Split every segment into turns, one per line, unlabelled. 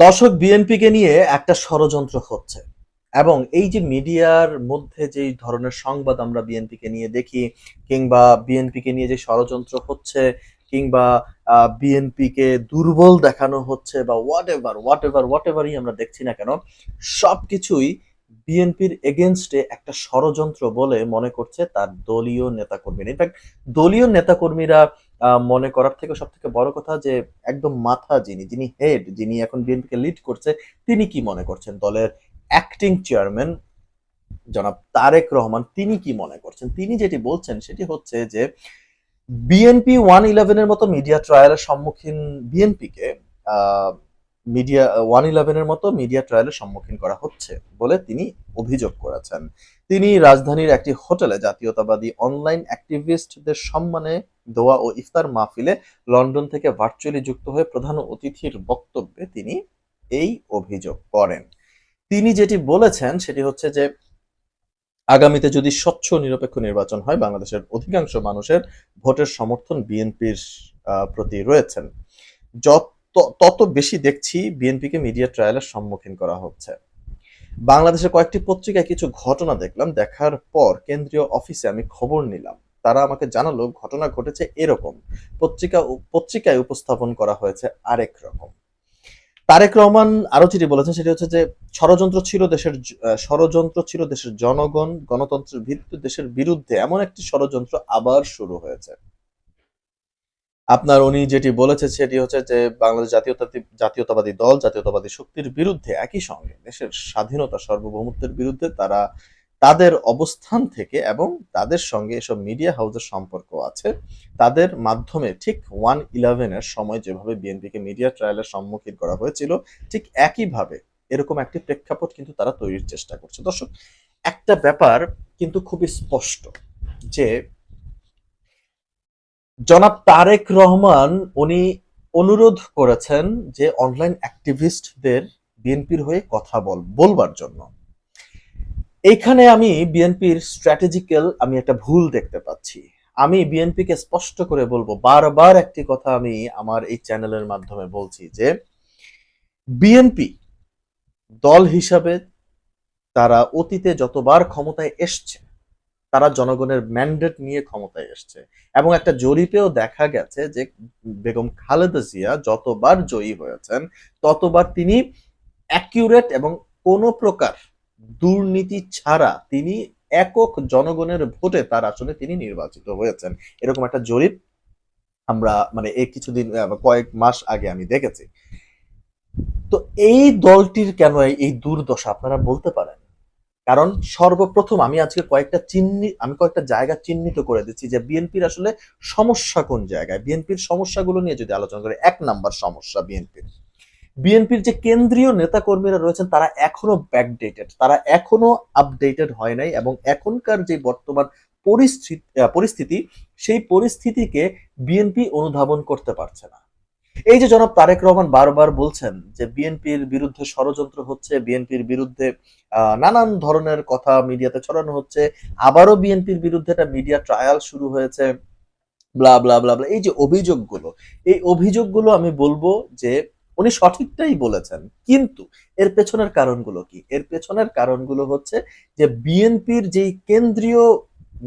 দর্শক বিএনপিকে নিয়ে একটা ষড়যন্ত্র হচ্ছে। এবং এই যে মিডিয়ার মধ্যে যে ধরনের সংবাদ আমরা বিএনপিকে নিয়ে দেখি, কিংবা বিএনপিকে নিয়ে যে ষড়যন্ত্র হচ্ছে, কিংবা বিএনপিকে দুর্বল দেখানো হচ্ছে, বা হোয়াট এভার হোয়াট এভার হোয়াট এভারই আমরা দেখছি না কেন সব কিছুই বিএনপির এগেনস্টে একটা ষড়যন্ত্র বলে মনে করছে তার দলীয় নেতাকর্মীরা। ইনফ্যাক্ট দলীয় নেতাকর্মীরা মনে করার থেকে সব থেকে বড় কথা যে একদম মাথা যিনি যিনি হেড যিনি এখন বিএনপিকে লিড করছে, তিনি কি মনে করছেন? দলের অ্যাক্টিং চেয়ারম্যান জনাব তারেক রহমান তিনি কি মনে করছেন? তিনি যেটি বলছেন সেটি হচ্ছে যে বিএনপি ওয়ান ইলেভেনের মতো মিডিয়া ট্রায়ালের সম্মুখীন বিএনপিকে মিডিয়া ওয়ান ইলেভেনের মতো মিডিয়া ট্রায়ালের সম্মুখীন করা হচ্ছে বলে তিনি অভিযোগ করেছেন। তিনি রাজধানীর একটি হোটেলে জাতীয়তাবাদী অনলাইন অ্যাক্টিভিস্টদের সম্মানে দোয়া ও ইফতার মাহফিলে লন্ডন থেকে ভার্চুয়ালি যুক্ত হয়ে প্রধান অতিথির বক্তব্যে তিনি এই অভিযোগ করেন। তিনি যেটি বলেছেন সেটি হচ্ছে যে, আগামীতে যদি স্বচ্ছ নিরপেক্ষ নির্বাচন হয়, বাংলাদেশের অধিকাংশ মানুষের ভোটের সমর্থন বিএনপির প্রতি রয়েছেন। যত, তত বেশি দেখছি বিএনপিকে মিডিয়া ট্রায়ালের সম্মুখীন করা হচ্ছে। বাংলাদেশের কয়েকটি পত্রিকায় কিছু ঘটনা দেখলাম, দেখার পর কেন্দ্রীয় অফিসে আমি খবর নিলাম। তারা আমাকে জানালো, ঘটনা ঘটেছে এরকম। পত্রিকা পত্রিকায় উপস্থাপন করা হয়েছে আরেক রকম। তারেক রহমান আরও যেটি বলেছেন সেটি হচ্ছে যে, ষড়যন্ত্র ছিল দেশের ষড়যন্ত্র ছিল দেশের জনগণ, গণতন্ত্রের ভিত্তি দেশের বিরুদ্ধে এমন একটি ষড়যন্ত্র আবার শুরু হয়েছে। আপনার উনি যেটি বলেছে সেটি হচ্ছে যে, বাংলাদেশ জাতীয়তাবাদী জাতীয়তাবাদী দল, জাতীয়তাবাদী শক্তির বিরুদ্ধে একই সঙ্গে দেশের স্বাধীনতা সার্বভৌমত্বের বিরুদ্ধে তারা তাদের অবস্থান থেকে এবং তাদের সঙ্গে এসব মিডিয়া হাউসের সম্পর্ক আছে, তাদের মাধ্যমে ঠিক ওয়ান ইলেভেনের সময় যেভাবে বিএনপিকে মিডিয়া ট্রায়ালের সম্মুখীন করা হয়েছিল, ঠিক একইভাবে এরকম একটি প্রেক্ষাপট কিন্তু তারা তৈরির চেষ্টা করছে। দর্শক, একটা ব্যাপার কিন্তু খুবই স্পষ্ট যে জনাব তারেক রহমান উনি অনুরোধ করেছেন যে অনলাইন অ্যাক্টিভিস্টদের বিএনপির হয়ে কথা বল, বলবার জন্য। এইখানে আমি বিএনপির স্ট্র্যাটেজিক্যাল আমি একটা ভুল দেখতে পাচ্ছি। আমি বিএনপিকে স্পষ্ট করে বলব, বারবার একটি কথা আমি আমার এই চ্যানেলের মাধ্যমে বলছি যে, বিএনপি দল হিসাবে তারা অতীতে যতবার ক্ষমতায় এসছে, তারা জনগণের ম্যান্ডেট নিয়ে ক্ষমতায় এসছে। এবং একটা জরিপেও দেখা গেছে যে, বেগম খালেদা জিয়া যতবার জয়ী হয়েছেন, ততবার তিনি অ্যাকিউরেট এবং কোনো প্রকার দুর্নীতি ছাড়া তিনি একক জনগণের ভোটে তার আসলে তিনি নির্বাচিত হয়েছেন। এরকম একটা জরিপ আমরা মানে এই কিছুদিন কয়েক মাস আগে আমি দেখেছি। তো এই দলটির কেন এই দুর্দশা আপনারা বলতে পারেন? কারণ সর্বপ্রথম আমি আজকে কয়েকটা চিহ্নি, আমি কয়েকটা জায়গা চিহ্নিত করে দিচ্ছি যে বিএনপির আসলে সমস্যা কোন জায়গায়? বিএনপির সমস্যাগুলো নিয়ে যদি আলোচনা করে, এক নাম্বার সমস্যা বিএনপির। বিএনপির যে কেন্দ্রীয় নেতাকর্মীরা রয়েছেন, তারা এখনও ব্যাকডেটেড তারা এখনও আপডেটেড হয় নাই এবং এখনকার যে বর্তমান পরিস্থিতি পরিস্থিতি, সেই পরিস্থিতিকে বিএনপি অনুধাবন করতে পারছে না। এই যে জনাব তারেক রহমান বারবার বলছেন যে বিএনপির বিরুদ্ধে ষড়যন্ত্র হচ্ছে, বিএনপির বিরুদ্ধে নানান ধরনের কথা মিডিয়াতে ছড়ানো হচ্ছে, আবারও বিএনপির বিরুদ্ধে একটা মিডিয়া ট্রায়াল শুরু হয়েছে ব্লা ব্লা ব্লা ব্লা এই যে অভিযোগগুলো, এই অভিযোগগুলো আমি বলব যে উনি সঠিকটাই বলেছেন। কিন্তু এর পেছনের কারণগুলো কি? এর পেছনের কারণগুলো হচ্ছে যে বিএনপির যেই কেন্দ্রীয়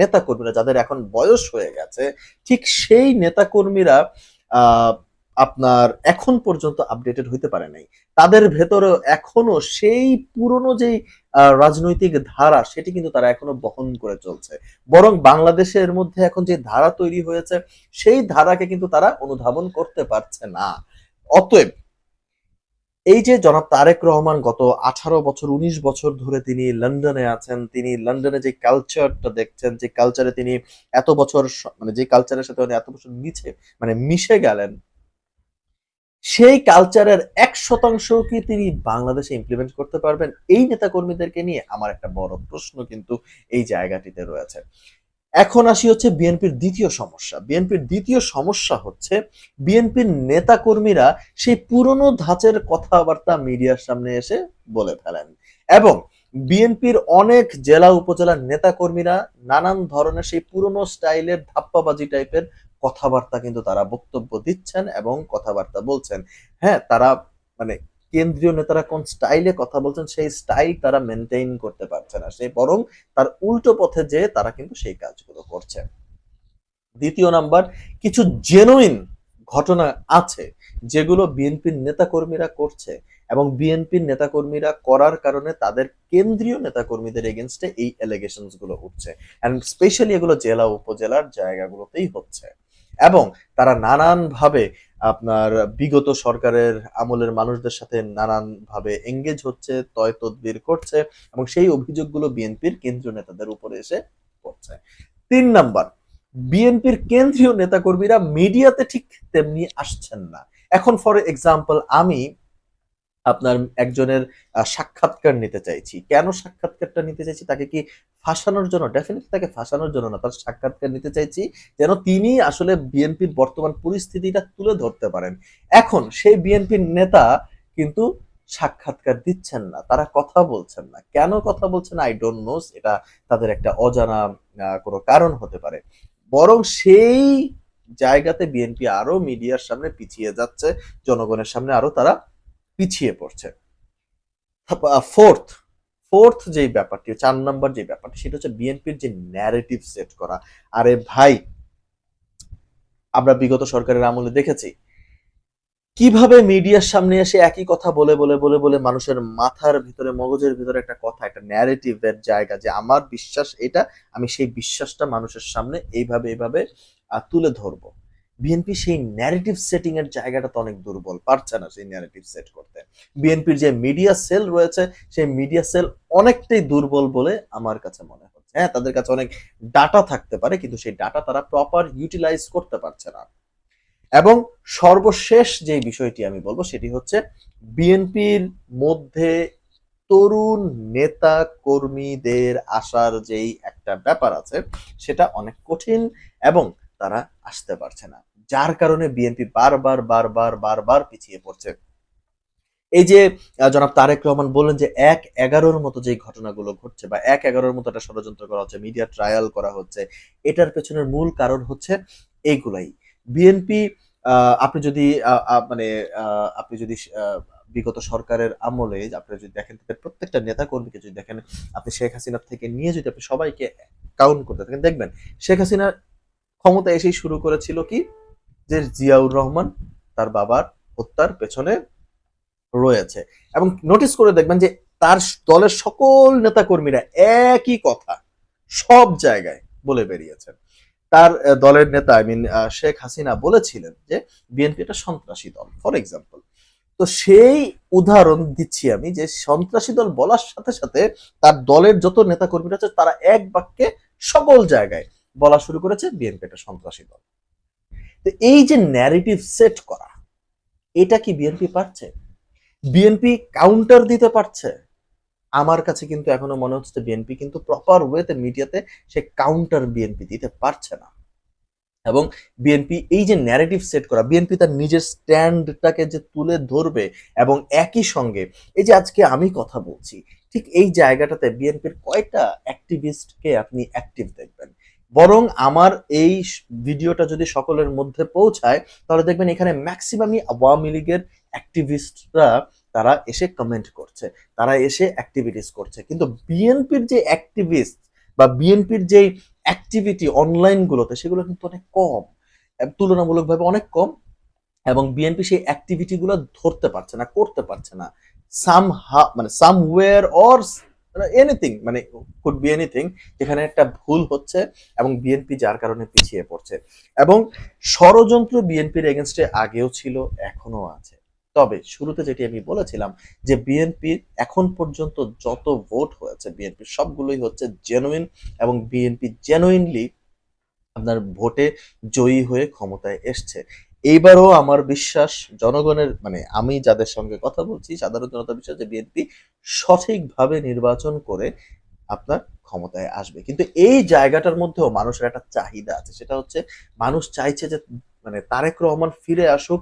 নেতাকর্মীরা যাদের এখন বয়স হয়ে গেছে, ঠিক সেই নেতাকর্মীরা আপনার এখন পর্যন্ত আপডেটেড হইতে পারে নাই। তাদের ভেতরে এখনও সেই পুরনো যেই রাজনৈতিক ধারা, সেটি কিন্তু তারা এখনও বহন করে চলছে। বরং বাংলাদেশের মধ্যে এখন যে ধারা তৈরি হয়েছে, সেই ধারাকে কিন্তু তারা অনুধাবন করতে পারছে না। অতএব এই যে জনাব তারেক রহমান গত আঠারো বছর, উনিশ বছর ধরে তিনি লন্ডনে আছেন, তিনি লন্ডনে যে কালচারটা দেখছেন, যে কালচারে তিনি এত বছর মানে যে কালচারের সাথে এত বছর মিছে মানে মিশে গেলেন, সেই কালচারের এক শতাংশ কি তিনি বাংলাদেশে ইমপ্লিমেন্ট করতে পারবেন? এই নেতাকর্মীদেরকে নিয়ে আমার একটা বড় প্রশ্ন কিন্তু এই জায়গাটিতে রয়েছে। এখন আসি হচ্ছে বিএনপির দ্বিতীয় সমস্যা। বিএনপির দ্বিতীয় সমস্যা হচ্ছে বিএনপির নেতাকর্মীরা সেই পুরনো ধাঁচের কথাবার্তা মিডিয়ার সামনে এসে বলে ফেলেন। এবং বিএনপির অনেক জেলা উপজেলার নেতাকর্মীরা নানান ধরনের সেই পুরনো স্টাইলের ধাপ্পাবাজি টাইপের কথাবার্তা কিন্তু তারা বক্তব্য দিচ্ছেন এবং কথাবার্তা বলছেন। হ্যাঁ তারা মানে কেন্দ্রীয় নেতারা কোন স্টাইলে কথা বলছেন, সেই স্টাইল তারা মেনটেইন করতে পারছে না। সেই বরং তার উল্টো পথে যে তারা কিন্তু সেই কাজগুলো করছে। দ্বিতীয় নাম্বার, কিছু জেনুইন ঘটনা আছে যেগুলো বিএনপির নেতাকর্মীরা করছে এবং বিএনপির নেতাকর্মীরা করার কারণে তাদের কেন্দ্রীয় নেতাকর্মীদের এগেনস্টে এই এলিগেশনসগুলো উঠছে। অ্যান্ড স্পেশালি এগুলো জেলা, উপজেলার জায়গাগুলোতেই হচ্ছে। এবং তারা নানান ভাবে আপনার বিগত সরকারের আমলের মানুষদের সাথে নানানভাবে এঙ্গেজ হচ্ছে, তয় তদবির করছে এবং সেই অভিযোগগুলো বিএনপির কেন্দ্রীয় নেতাদের উপরে এসে পড়ছে। তিন নাম্বার, বিএনপির কেন্দ্রীয় নেতাকর্মীরা মিডিয়াতে ঠিক তেমনি আসছেন না। এখন ফর এক্সাম্পল আমি আপনার একজনের সাক্ষাৎকার নিতে চাইছি। কেন সাক্ষাৎকারটা নিতে চাইছি? তাকে কি ফাঁসানোর জন্য ডেফিনেটলি তাকে ফাঁসানোর জন্য না, তার সাক্ষাৎকার নিতে চাইছি যেন তিনি আসলে বিএনপির বর্তমান পরিস্থিতিটা তুলে ধরতে পারেন। এখন সেই বিএনপির নেতা কিন্তু সাক্ষাৎকার দিচ্ছেন না, তারা কথা বলছেন না। কেন কথা বলছেন আই ডোন্ট নোস এটা তাদের একটা অজানা কোনো কারণ হতে পারে। বরং সেই জায়গাতে বিএনপি আরও মিডিয়ার সামনে পিছিয়ে যাচ্ছে, জনগণের সামনে আরও তারা পিছিয়ে পড়ছে। ফোর্থ ফোর্থ যে ব্যাপারটি, চার নাম্বার যে ব্যাপারটি, সেটা হচ্ছে বিএনপির যে ন্যারেটিভ সেট করা। আরে ভাই, আমরা বিগত সরকারের আমলে দেখেছি। কীভাবে মিডিয়ার সামনে এসে একই কথা বলে বলে বলে বলে মানুষের মাথার ভিতরে, মগজের ভিতরে একটা কথা, একটা ন্যারেটিভের জায়গা যে আমার বিশ্বাস এটা, আমি সেই বিশ্বাসটা মানুষের সামনে এইভাবে এইভাবে তুলে ধরবো। বিএনপি সেই ন্যারেটিভ সেটিং এর জায়গাটা তো অনেক দুর্বল, পারছে না সেই ন্যারেটিভ সেট করতে। বিএনপির যে মিডিয়া সেল রয়েছে, সেই মিডিয়া সেল অনেকটাই দুর্বল বলে আমার কাছে মনে হচ্ছে। হ্যাঁ তাদের কাছে অনেক ডাটা থাকতে পারে, কিন্তু সেই ডাটা তারা প্রপার ইউটিলাইজ করতে পারছে না। এবং সর্বশেষ যে বিষয়টি আমি বলব, সেটি হচ্ছে বিএনপির মধ্যে তরুণ নেতা কর্মীদের আসার যেই একটা ব্যাপার আছে, সেটা অনেক কঠিন এবং তারা আসতে পারছে না। যার কারণে বিএনপি বারবার বারবার বারবার পিছিয়ে পড়ছে। এই যে জনাব তারেক রহমান বললেন যে এক এগারোর মতো যে ঘটনাগুলো ঘটছে বা এক এগারোর মতো একটা ষড়যন্ত্র করা হচ্ছে মিডিয়া ট্রায়াল করা হচ্ছে, এটার পেছনের মূল কারণ হচ্ছে এইগুলাই বিএনপি আপনি যদি মানে আপনি যদি বিগত সরকারের আমলে আপনি যদি দেখেন, তাদের প্রত্যেকটা নেতা কর্মীকে যদি দেখেন, আপনি শেখ হাসিনা থেকে নিয়ে যদি আপনি সবাইকে কাউন্ট করতে থাকেন, দেখবেন শেখ হাসিনা ক্ষমতা এসেই শুরু করেছিল কি? যে জিয়াউর রহমান তার বাবার হত্যার পেছনে রয়েছে। এবং নোটিস করে দেখবেন যে তার দলের সকল নেতাকর্মীরা একই কথা, সব জায়গায় বলে বেরিয়েছেন। তার দলের নেতা আই মিন শেখ হাসিনা বলেছিলেন যে বিএনপি একটা সন্ত্রাসী দল ফর এক্সাম্পল তো সেই উদাহরণ দিচ্ছি আমি যে সন্ত্রাসী দল বলার সাথে সাথে তার দলের যত নেতাকর্মীরা আছে তারা এক বাক্যে সকল জায়গায় বলা শুরু করেছে বিএনপি একটা সন্ত্রাসী দল। তো এই যে ন্যারেটিভ সেট করা, এটা কি বিএনপি পারছে? বিএনপি কাউন্টার দিতে পারছে? আমার কাছে কিন্তু এখনও মনে হচ্ছে বিএনপি কিন্তু প্রপার ওয়েতে মিডিয়াতে সে কাউন্টার বিএনপি দিতে পারছে না। এবং বিএনপি এই যে ন্যারেটিভ সেট করা বিএনপি তার নিজের স্ট্যান্ডটাকে যে তুলে ধরবে এবং একই সঙ্গে, এই যে আজকে আমি কথা বলছি, ঠিক এই জায়গাটাতে বিএনপির কয়টা অ্যাক্টিভিস্টকে আপনি অ্যাক্টিভ দেখবেন? বরং আমার এই ভিডিওটা যদি সকলের মধ্যে পৌঁছায়, তাহলে দেখবেন এখানে ম্যাক্সিমামই আওয়ামী লীগের অ্যাক্টিভিস্টরা তারা এসে কমেন্ট করছে। তারা এসে অ্যাক্টিভিটিস করছে। কিন্তু বিএনপির যে অ্যাক্টিভিস্ট বা বিএনপির যে অ্যাক্টিভিটি অনলাইন গুলোতে, সেগুলো কিন্তু অনেক কম। তুলনামূলকভাবে অনেক কম এবং বিএনপি সেই অ্যাক্টিভিটি গুলো ধরতে পারছে না, করতে পারছে না। সাম হা মানে সামওয়্যার অর এনিথিং মানে কুড বি এনিথিং যেখানে একটা ভুল হচ্ছে এবং বিএনপি যার কারণে পিছিয়ে পড়ছে। এবং ষড়যন্ত্র বিএনপির এগেনস্টে আগেও ছিল, এখনও আছে। তবে শুরুতে যেটি আমি বলেছিলাম যে বিএনপির এখন পর্যন্ত যত ভোট হয়েছে বিএনপির সবগুলোই হচ্ছে জেনুইন এবং বিএনপি জেনুইনলি আপনার ভোটে জয়ী হয়ে ক্ষমতায় এসছে। এইবারও আমার বিশ্বাস জনগণের মানে আমি যাদের সঙ্গে কথা বলছি সাধারণ জনতা বিশ্বাস যে বিএনপি সঠিকভাবে নির্বাচন করে আপনার ক্ষমতায় আসবে। কিন্তু এই জায়গাটার মধ্যেও মানুষের একটা চাহিদা আছে। সেটা হচ্ছে মানুষ চাইছে যে মানে তারেক রহমান ফিরে আসুক,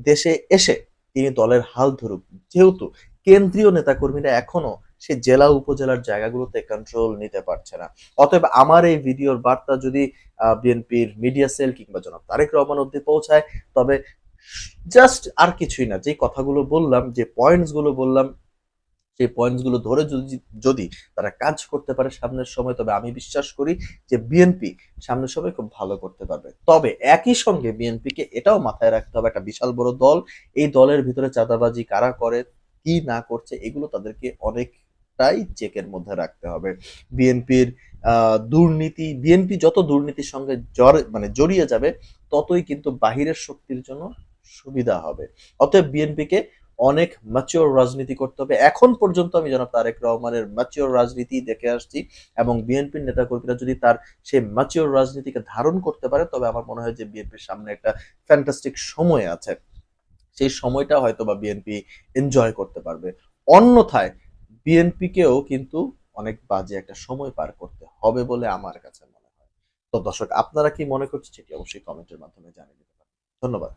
দেশে এসে তিনি দলের হাল ধরুক। যেহেতু কেন্দ্রীয় নেতাকর্মীরা এখনও সে জেলা উপজেলার জায়গাগুলোতে কন্ট্রোল নিতে পারছে না। অতএব আমার এই ভিডিওর বার্তা যদি বিএনপির মিডিয়া সেল কিংবা জনাব তারেক রহমান অব্দি পৌঁছায়, তবে জাস্ট আর কিছুই না যে কথাগুলো বললাম, যে পয়েন্টসগুলো বললাম, সেই পয়েন্টসগুলো ধরে যদি যদি তারা কাজ করতে পারে সামনের সময়, তবে আমি বিশ্বাস করি যে বিএনপি সামনের সময় খুব ভালো করতে পারবে। তবে একই সঙ্গে বিএনপিকে এটাও মাথায় রাখতে হবে, একটা বিশাল বড় দল, এই দলের ভিতরে চাঁদাবাজি কারা করে, কি না করছে, এগুলো তাদেরকে অনেকটাই চেকের মধ্যে রাখতে হবে। বিএনপির দুর্নীতি, বিএনপি যত দুর্নীতির সঙ্গে জড় মানে জড়িয়ে যাবে, ততই কিন্তু বাহিরের শক্তির জন্য সুবিধা হবে। অতএব বিএনপিকে অনেক ম্যাচিওর রাজনীতি করতে হবে। এখন পর্যন্ত আমি জনাব তারেক রহমানের ম্যাচিওর রাজনীতি দেখে আসছি এবং বিএনপির নেতাকর্মীরা যদি তার সেই ম্যাচিওর রাজনীতিকে ধারণ করতে পারে, তবে আমার মনে হয় যে বিএনপির সামনে একটা ফ্যান্টাস্টিক সময় আছে। সেই সময়টা হয়তো বা বিএনপি এনজয় করতে পারবে। অন্যথায় বিএনপিকেও কিন্তু অনেক বাজে একটা সময় পার করতে হবে বলে আমার কাছে মনে হয়। তো দর্শক, আপনারা কি মনে করছেন সেটি অবশ্যই কমেন্টের মাধ্যমে জানিয়ে দিতে পারেন। ধন্যবাদ।